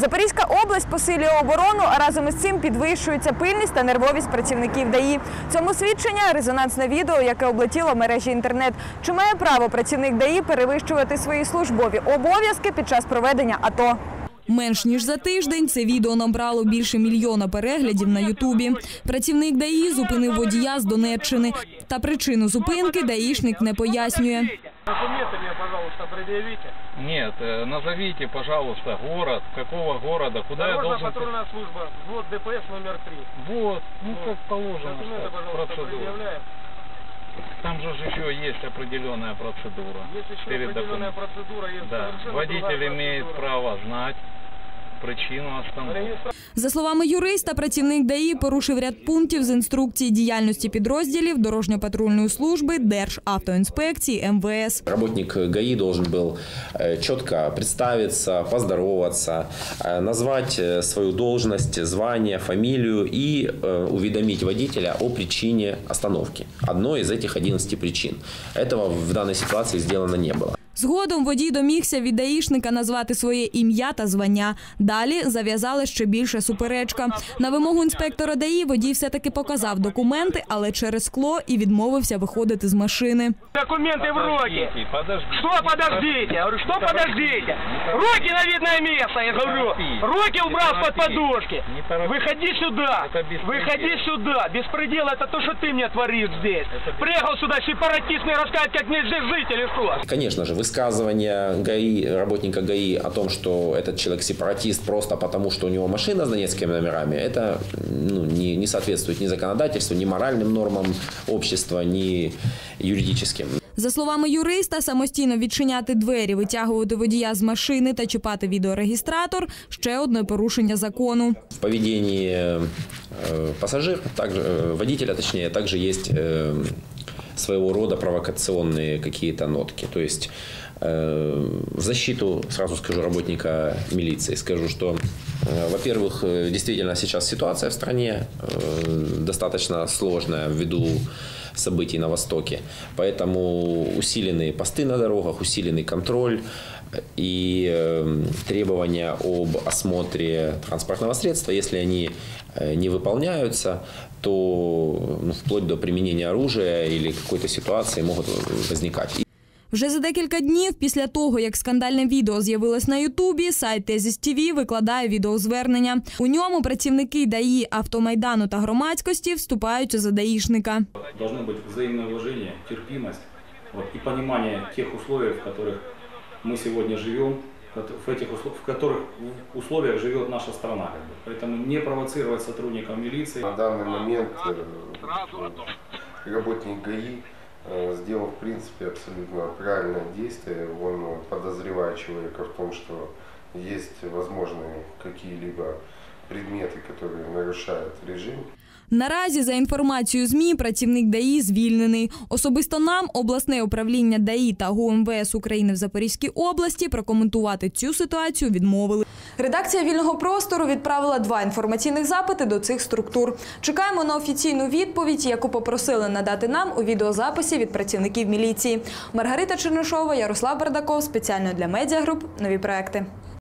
Запорізька область посилює оборону, а разом із цим підвищується пильність та нервовість працівників ДАІ. Цьому свідчення резонансне відео, яке облетіло мережі інтернет. Чи має право працівник ДАІ перевищувати свої службові обов'язки під час проведення АТО? Менш ніж за тиждень це відео набрало більше мільйона переглядів на Ютубі. Працівник ДАІ зупинив водія з Донеччини. Та причину зупинки даїшник не пояснює. Документы мне, пожалуйста, предъявите. Нет, э, назовите, пожалуйста, город, какого города, куда я Дорожная должен... патрульная служба, взвод ДПС номер 3. Вот, ну как положено, Документы, пожалуйста, процедура. предъявляем. Там же еще есть определенная процедура. Есть еще определенная документом. процедура, есть Да, водитель имеет процедура. право знать причину остановки. Регистра- За словами юриста, працівник ДАІ порушив ряд пунктів з інструкції діяльності підрозділів дорожньо-патрульної служби, Державтоінспекції, МВС. Работник ГАИ должен был э, четко представиться, поздороваться, э, назвать э, свою должность, звание, фамилию и э, уведомить водителя о причине остановки. Одной из этих 11 причин. Этого в данной ситуации сделано не было. Згодом водій домігся від даїшника назвати своє ім'я та звання. Далі зав'язали ще більше суперечка. На вимогу інспектора ДАІ водій все-таки показав документи, але через скло і відмовився виходити з машини. Документы в руки. Подождите, подождите. Что подождите? Я говорю, что подождите? Руки на видное место, я говорю. Руки убрал под подушки. Не торопись. Выходи сюда. Это беспредел. Выходи сюда. Беспредел это то, что ты мне творишь здесь. Приехал сюда сепаратист мне рассказать, как мне здесь жить или что? Конечно же, высказывание ГАИ, работника ГАИ о том, что этот человек сепаратист просто потому, что у него машина с донецкими номерами, это ну, не, не соответствует ни законодательству, ни моральным нормам общества, ни юридическим. За словами юриста, самостійно відчиняти двері, витягувати водія з машини та чіпати відеорегістратор – ще одне порушення закону. В поведении э, пассажира, также, э, водителя точнее, также есть э, своего рода провокационные какие-то нотки. То есть э, в защиту, сразу скажу, работника милиции, скажу, что, э, во-первых, э, действительно сейчас ситуация в стране достаточно сложная ввиду событий на Востоке. Поэтому усиленные посты на дорогах, усиленный контроль и э, требования об осмотре транспортного средства, если они э, не выполняются, то ну, вплоть до применения оружия или какой-то ситуации могут возникать. Вже за декілька днів після того, як скандальне відео з'явилось на Ютубі, сайт Тезіс ТВ викладає відеозвернення. У ньому працівники ДАІ, автомайдану та громадськості вступаються за даїшника. должно быть взаимное уважение, терпимость вот, и понимание тех условий, в которых мы сегодня живем, в, этих в которых условиях живет наша страна. как бы. Поэтому не провоцировать сотрудников милиции. На данный момент э, работник ГАИ э, сделал, в принципе, абсолютно правильное действие. Он э, подозревает человека в том, что есть возможные какие-либо предметы, которые нарушают режим. Наразі, за інформацією ЗМІ, працівник ДАІ звільнений. Особисто нам обласне управління ДАІ та ГУМВС України в Запорізькій області прокоментувати цю ситуацію відмовили. Редакція вільного простору відправила два інформаційних запити до цих структур. Чекаємо на офіційну відповідь, яку попросили надати нам у відеозаписі від працівників міліції. Маргарита Чернишова, Ярослав Бардаков спеціально для медіагруп. Нові проекти.